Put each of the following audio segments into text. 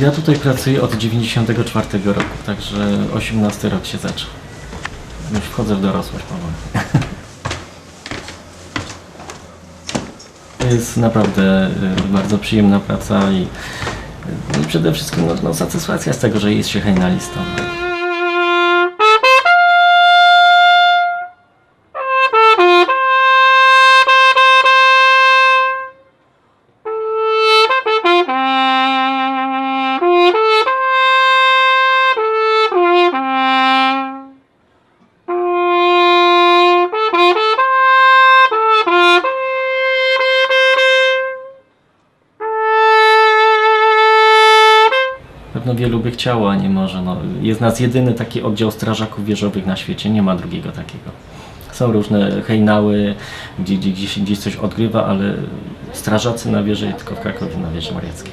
Ja tutaj pracuję od 94 roku, także 18 rok się zaczął. Już wchodzę w dorosłość powoli. To jest naprawdę y, bardzo przyjemna praca i, y, i przede wszystkim no, no, satysfakcja z tego, że jest się hejnalistą. Pewno wielu by chciało, a nie może. No, jest nas jedyny taki oddział strażaków wieżowych na świecie, nie ma drugiego takiego. Są różne hejnały, gdzie, gdzie gdzieś, gdzieś coś odgrywa, ale strażacy na wieży tylko w Krakowie na wieży Mariackiej.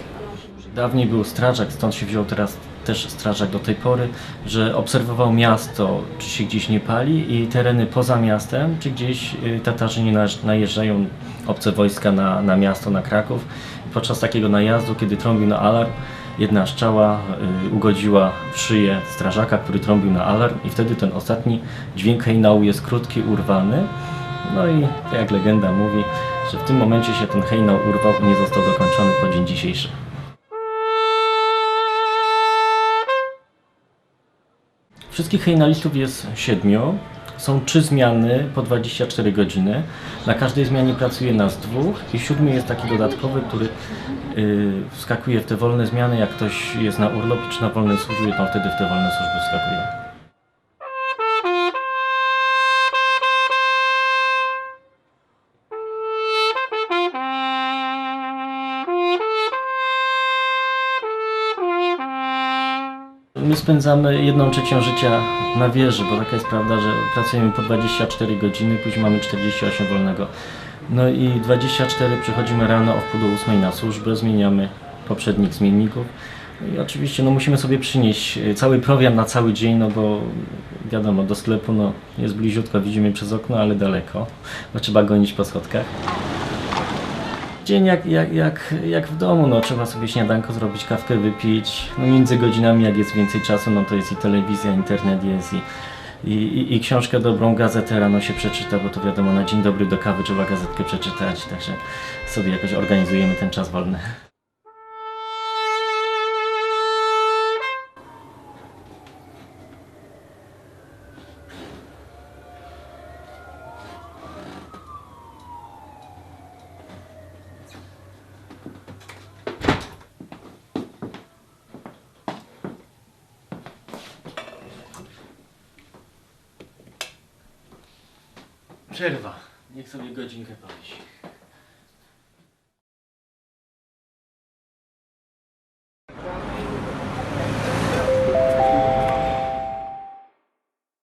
Dawniej był strażak, stąd się wziął teraz też strażak do tej pory, że obserwował miasto, czy się gdzieś nie pali i tereny poza miastem, czy gdzieś y, Tatarzy nie najeżdżają obce wojska na, na miasto, na Kraków. Podczas takiego najazdu, kiedy trąbił na alarm, jedna szczała y, ugodziła w szyję strażaka, który trąbił na alarm i wtedy ten ostatni dźwięk hejnału jest krótki, urwany. No i jak legenda mówi, że w tym momencie się ten hejnał urwał i nie został dokończony po dzień dzisiejszy. Wszystkich hejnalistów jest siedmiu. Są trzy zmiany po 24 godziny. Na każdej zmianie pracuje nas dwóch i siódmy jest taki dodatkowy, który yy, wskakuje w te wolne zmiany. Jak ktoś jest na urlopie czy na wolnej służbie, to wtedy w te wolne służby wskakuje. My spędzamy jedną trzecią życia na wieży, bo taka jest prawda, że pracujemy po 24 godziny, później mamy 48 wolnego. No i 24 przychodzimy rano o wpół do 8 na służbę, zmieniamy poprzednich zmienników. No I oczywiście no, musimy sobie przynieść e, cały prowiant na cały dzień, no bo wiadomo, do sklepu no, jest bliziutko, widzimy przez okno, ale daleko, bo trzeba gonić po schodkach. Dzień jak, jak, jak, jak w domu, no trzeba sobie śniadanko zrobić, kawkę wypić. No między godzinami, jak jest więcej czasu, no to jest i telewizja, internet jest i, i, i, i książkę dobrą, gazetę rano się przeczyta, bo to wiadomo, na dzień dobry do kawy trzeba gazetkę przeczytać, także sobie jakoś organizujemy ten czas wolny. Przerwa. Niech sobie godzinkę powisi.